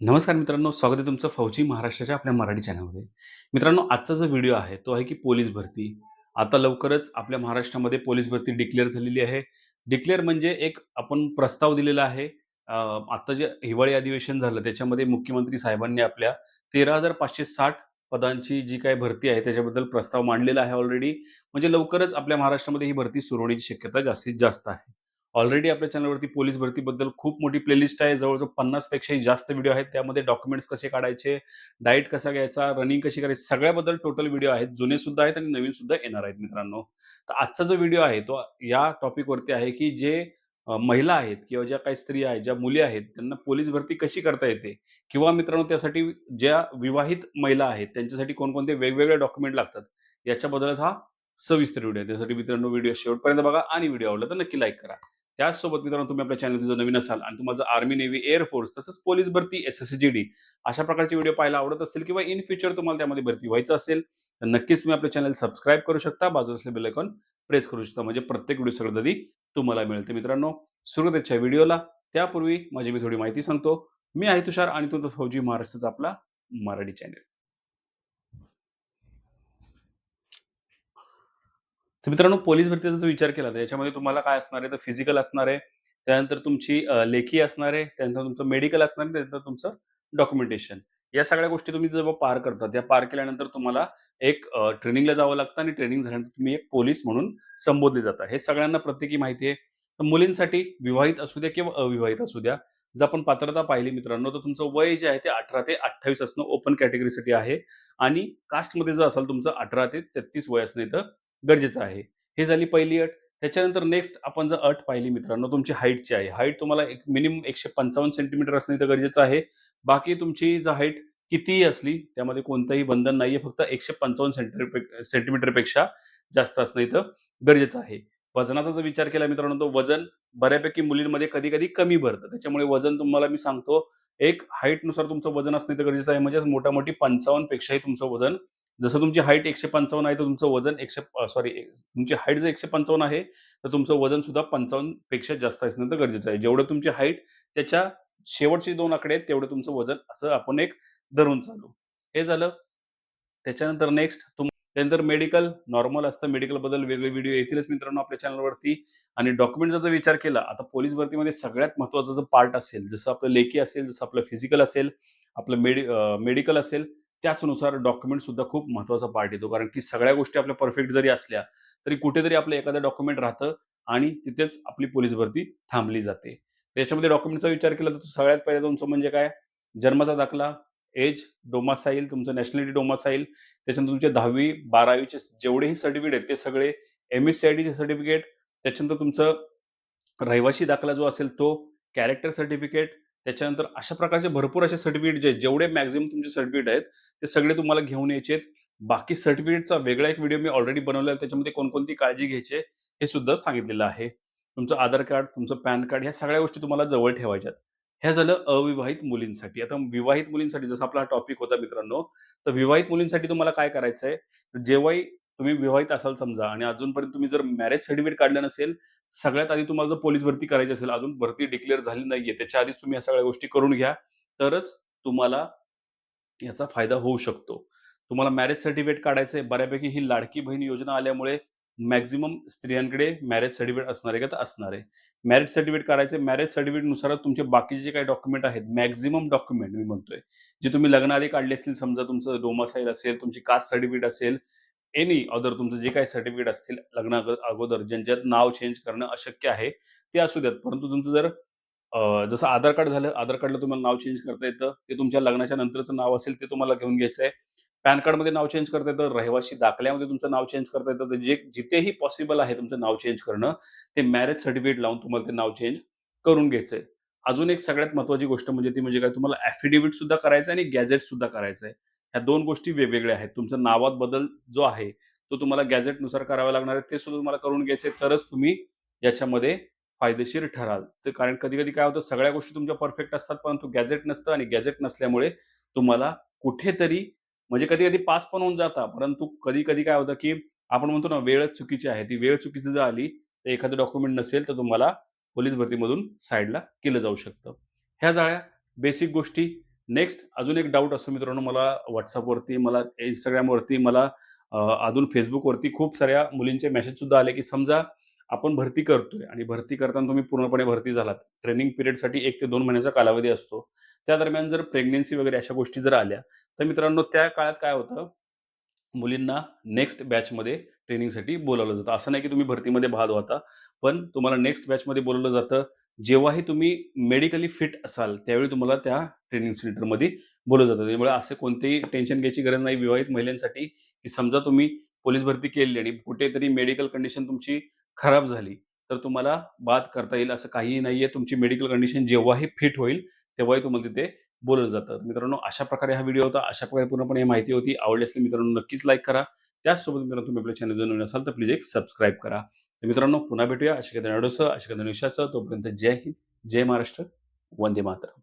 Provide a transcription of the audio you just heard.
नमस्कार मित्रांनो, स्वागत आहे तुमचं फौजी महाराष्ट्राच्या आपल्या मराठी चॅनलमध्ये. मित्रांनो, आजचा जो व्हिडिओ आहे, तो आहे की पोलीस भरती. आता लवकरच आपल्या महाराष्ट्रामध्ये पोलीस भरती डिक्लेअर झालेली आहे. डिक्लेअर म्हणजे एक आपण प्रस्ताव दिलेला आहे. आता जे हिवाळी अधिवेशन झालं, त्याच्यामध्ये मुख्यमंत्री साहेबांनी आपल्या 13,560 पदांची जी काही भरती आहे, त्याच्याबद्दल प्रस्ताव मांडलेला आहे ऑलरेडी. म्हणजे लवकरच आपल्या महाराष्ट्रामध्ये ही भरती सुरू होण्याची शक्यता जास्तीत जास्त आहे. ऑलरेडी आपल्या चॅनलवरती पोलीस भरतीबद्दल खूप मोठी प्लेलिस्ट आहे. जवळ-जवळ 50 पेक्षाही जास्त व्हिडिओ आहेत. त्यामध्ये डॉक्युमेंट्स कसे काढायचे, डाएट कसा घ्यायचा, रनिंग कशी करायची, सगळ्याबद्दल टोटल व्हिडिओ आहेत. जुने सुद्धा आहेत आणि नवीन सुद्धा येणार आहेत मित्रांनो. तर आजचा जो व्हिडिओ आहे, तो या टॉपिकवरती आहे, की जे महिला आहेत किंवा ज्या काही स्त्रिया आहेत, ज्या मुली आहेत, त्यांना पोलीस भरती कशी करता येते किंवा मित्रांनो त्यासाठी ज्या विवाहित महिला आहेत, त्यांच्यासाठी कोणकोणते वेगवेगळे डॉक्युमेंट लागतात, याच्याबद्दलच हा सविस्तर व्हिडिओ आहे. त्यासाठी मित्रांनो व्हिडिओ शेवटपर्यंत बघा आणि व्हिडिओ आवडला तर नक्की लाईक करा. त्याचसोबत मित्रांनो तुम्ही आपल्या चॅनलवर जर नवीन असाल आणि तुम्हाला आर्मी, नेव्ही, एअरफोर्स तसंच पोलीस भरती, एस एस जी डी अशा प्रकारचे व्हिडिओ पाहायला आवडत असतील किंवा इन फ्युचर तुम्हाला त्यामध्ये भरती व्हायचं असेल, तर नक्कीच तुम्ही आपलं चॅनल सबस्क्राईब करू शकता. बाजूला असले बेल आयकॉन प्रेस करू शकता. म्हणजे प्रत्येक व्हिडिओ सगळ्यात आधी तुम्हाला मिळते मित्रांनो, सुरुवातीच्या व्हिडिओला. त्यापूर्वी माझी मी थोडी माहिती सांगतो. मी आहे तुषार आणि तुमचा फौजी महाराष्ट्राचा आपला मराठी चॅनल. तर मित्रांनो, पोलीस भरतीचा जर विचार केला, तर याच्यामध्ये तुम्हाला काय असणार आहे, तर फिजिकल असणार आहे. त्यानंतर तुमची लेखी असणार आहे. त्यानंतर तुमचं मेडिकल असणार आहे. त्यानंतर तुमचं डॉक्युमेंटेशन. या सगळ्या गोष्टी तुम्ही जेव्हा पार करता, त्या पार केल्यानंतर तुम्हाला एक ट्रेनिंगला जावं लागतं आणि ट्रेनिंग झाल्यानंतर तुम्ही एक पोलीस म्हणून संबोधले जाता. हे सगळ्यांना प्रत्येकी माहिती आहे. तर मुलींसाठी विवाहित असू द्या किंवा अविवाहित असू द्या, जर आपण पात्रता पाहिली मित्रांनो, तर तुमचं वय जे आहे ते 18 ते 28 असणं ओपन कॅटेगरीसाठी आहे आणि कास्टमध्ये जर असाल तुमचं 18 ते 33 वय असणं इथं गरजेचं आहे. हे झाली पहिली अट. त्याच्यानंतर नेक्स्ट आपण जर अट पाहिली मित्रांनो, तुमची हाईटची आहे. हाईट तुम्हाला एक मिनिमम 155 सेंटीमीटर असणे तर गरजेचं आहे. बाकी तुमची जर हाईट कितीही असली, त्यामध्ये कोणतंही बंधन नाहीये. फक्त 155 सेंटीमीटर सेंटीमीटरपेक्षा जास्त असणं इथं गरजेचं आहे. वजनाचा जर विचार केला मित्रांनो, तो वजन बऱ्यापैकी मुलींमध्ये कधी-कधी कमी भरतं. त्याच्यामुळे वजन तुम्हाला मी सांगतो, एक हाईटनुसार तुमचं वजन असणं इथं गरजेचं आहे. म्हणजेच मोठा-मोठी 55 पेक्षाही तुमचं वजन जसं तुमची हाईट 155 आहे, तर तुमचं वजन एकशे सॉरी तुमची हाईट जर 155 आहे, तर तुमचं वजन सुद्धा 55 पेक्षा जास्त असणं तर गरजेचं आहे. जेवढं तुमची हाईट त्याच्या शेवटचे दोन आकडे आहेत, तेवढं तुमचं वजन असं आपण एक धरून चालू. हे झालं. त्याच्यानंतर नेक्स्ट तुम त्यानंतर मेडिकल नॉर्मल असतं. मेडिकलबद्दल वेगळे व्हिडिओ येतीलच मित्रांनो आपल्या चॅनलवरती आणि डॉक्युमेंटचा जर विचार केला, आता पोलीस भरतीमध्ये सगळ्यात महत्त्वाचा जो पार्ट असेल, जसं आपलं लेखी असेल, जसं आपलं फिजिकल असेल, आपलं मेडि मेडिकल असेल, त्याचनुसार डॉक्युमेंट सुद्धा खूप महत्त्वाचा पार्ट येतो. कारण की सगळ्या गोष्टी आपल्या परफेक्ट जरी असल्या, तरी कुठेतरी आपलं एखादं डॉक्युमेंट राहतं आणि तिथेच आपली पोलीस भरती थांबली जाते. त्याच्यामध्ये डॉक्युमेंटचा विचार केला, तर सगळ्यात पहिलं तुमचं म्हणजे, म्हणजे काय, जन्माचा दाखला, एज, डोमासाईल, तुमचं नॅशनॅलिटी डोमासाईल, त्याच्यानंतर तुमचे 10वी 12वीचे जेवढेही सर्टिफिकेट आहेत, ते सगळे एम एस सी आय डीचे सर्टिफिकेट, त्याच्यानंतर तुमचं रहिवासी दाखला जो असेल तो, कॅरेक्टर सर्टिफिकेट, त्याच्यानंतर अशा प्रकारचे भरपूर असे सर्टिफिकेट जे जेवढे मॅक्झिमम तुमचे सर्टिफिकेट आहेत, ते सगळे तुम्हाला घेऊन यायचे आहेत. बाकी सर्टिफिकेटचा वेगळा एक व्हिडिओ मी ऑलरेडी बनवला आहे. त्याच्यामध्ये कोणकोणती काळजी घ्यायची हे सुद्धा सांगितलेलं आहे. तुमचं आधार कार्ड, तुमचं पॅन कार्ड, ह्या सगळ्या गोष्टी तुम्हाला जवळ ठेवायच्यात ह्या हे झालं अविवाहित मुलींसाठी. आता विवाहित मुलींसाठी जसा आपला हा टॉपिक होता मित्रांनो, तर विवाहित मुलींसाठी तुम्हाला काय करायचं आहे, जेव्हाही तुम्ही विवाहित असाल समजा आणि अजूनपर्यंत तुम्ही जर मॅरेज सर्टिफिकेट काढलं नसेल, सगळ्यात आधी तुम्हाला जर पोलीस भरती करायची असेल, अजून भरती डिक्लेअर झाली नाहीये, त्याच्या आधीच तुम्ही या सगळ्या गोष्टी करून घ्या. तरच तुम्हाला याचा फायदा होऊ शकतो. तुम्हाला मॅरेज सर्टिफिकेट काढायचंय बऱ्यापैकी ही लाडकी बहीण योजना आल्यामुळे मॅक्झिमम स्त्रियांकडे मॅरेज सर्टिफिकेट असणार आहे का? तर असणार आहे. मॅरेज सर्टिफिकेट काढायचं मॅरेज सर्टिफिकेटनुसार तुमचे बाकीचे जे काही डॉक्युमेंट आहेत, मॅक्झिमम डॉक्युमेंट मी म्हणतोय, जे तुम्ही लग्नाआधी काढले असतील, समजा तुमचं डोमासाईल असेल, तुमची कास्ट सर्टिफिकेट असेल, एनी अदर तुमचं जे काही सर्टिफिकेट असतील लग्ना अगोदर ज्यांच्यात नाव चेंज करणं अशक्य आहे, ते असू द्यात. परंतु तुमचं जर जसं आधार कार्ड झालं, आधार कार्डला तुम्हाला नाव चेंज करता येतं. ते तुमच्या लग्नाच्या नंतरचं नाव असेल, ते तुम्हाला घेऊन घ्यायचं आहे. पॅन कार्डमध्ये नाव चेंज करता येतं. रहिवासी दाखल्यामध्ये तुमचं नाव चेंज करता येतं. तर जे जिथेही पॉसिबल आहे तुमचं नाव चेंज करणं, ते मॅरेज सर्टिफिकेट लावून तुम्हाला ते नाव चेंज करून घ्यायचंय. अजून एक सगळ्यात महत्वाची गोष्ट म्हणजे ती म्हणजे काय, तुम्हाला ऍफिडेव्हिट सुद्धा करायचं आणि गॅजेट सुद्धा करायचं आहे. ह्या दोन गोष्टी वेगवेगळ्या आहेत. तुमचा नावात बदल जो आहे, तो तुम्हाला गॅझेटनुसार करावा लागणार आहे. ते सुद्धा तुम्हाला करून घ्यायचे तरच तुम्ही याच्यामध्ये फायदेशीर ठराल. तर कारण कधी-कधी काय होतं, सगळ्या गोष्टी तुमच्या परफेक्ट असतात, परंतु गॅझेट नसतं आणि गॅझेट नसल्यामुळे तुम्हाला कुठेतरी म्हणजे कधी-कधी पास पण होऊन जाता. परंतु कधी-कधी काय होतं, की आपण म्हणतो ना, वेळच चुकीची आहे. ती वेळ चुकीची जर आली, तर एखादं डॉक्युमेंट नसेल, तर तुम्हाला पोलीस भरतीमधून साईडला केलं जाऊ शकतं. ह्या जाळ्या बेसिक गोष्टी. नेक्स्ट अजून एक डाऊट असतो मित्रांनो मला व्हॉट्सअपवरती मला इंस्टाग्रामवरती मला अजून फेसबुकवरती खूप साऱ्या मुलींचे मेसेज सुद्धा आले, की समजा आपण भरती करतोय आणि भरती करताना तुम्ही पूर्णपणे भरती झालात. ट्रेनिंग पिरियडसाठी एक ते दोन महिन्याचा कालावधी असतो. त्या दरम्यान जर प्रेग्नन्सी वगैरे अशा गोष्टी जर आल्या, तर मित्रांनो त्या काळात काय होतं, मुलींना नेक्स्ट बॅचमध्ये ट्रेनिंगसाठी बोलावलं जातं. असं नाही की तुम्ही भरतीमध्ये भाग होता, पण तुम्हाला नेक्स्ट बॅचमध्ये बोलवलं जातं. जेव्हाही तुम्ही मेडिकली फिट असाल, त्यावेळी तुम्हाला त्या ट्रेनिंग सेंटरमध्ये बोलावलं जातं. त्यामुळे असं कोणतेही टेन्शन घ्यायची गरज नाही विवाहित महिलांसाठी, की समजा तुम्ही पोलीस भरती केली आणि कुठेतरी मेडिकल कंडिशन तुमची खराब झाली, तर तुम्हाला बाद करता येईल असं काहीही नाहीये. तुमची मेडिकल कंडिशन जेव्हाही फिट होईल, तेव्हाही तुम्हाला तिथे बोललं जातं. मित्रांनो अशा प्रकारे हा व्हिडिओ होता. अशा प्रकारे पूर्णपणे ही माहिती होती. आवडली असली मित्रांनो नक्कीच लाईक करा. त्याचसोबत मित्रांनो तुम्ही आपल्या चॅनल नवीन असाल, तर प्लीज एक सबस्क्राईब करा. तर मित्रांनो पुन्हा भेटूया. अशा काही व्हिडिओसह, अशा काही निशासह तोपर्यंत जय हिंद, जय महाराष्ट्र, वंदे मातरम.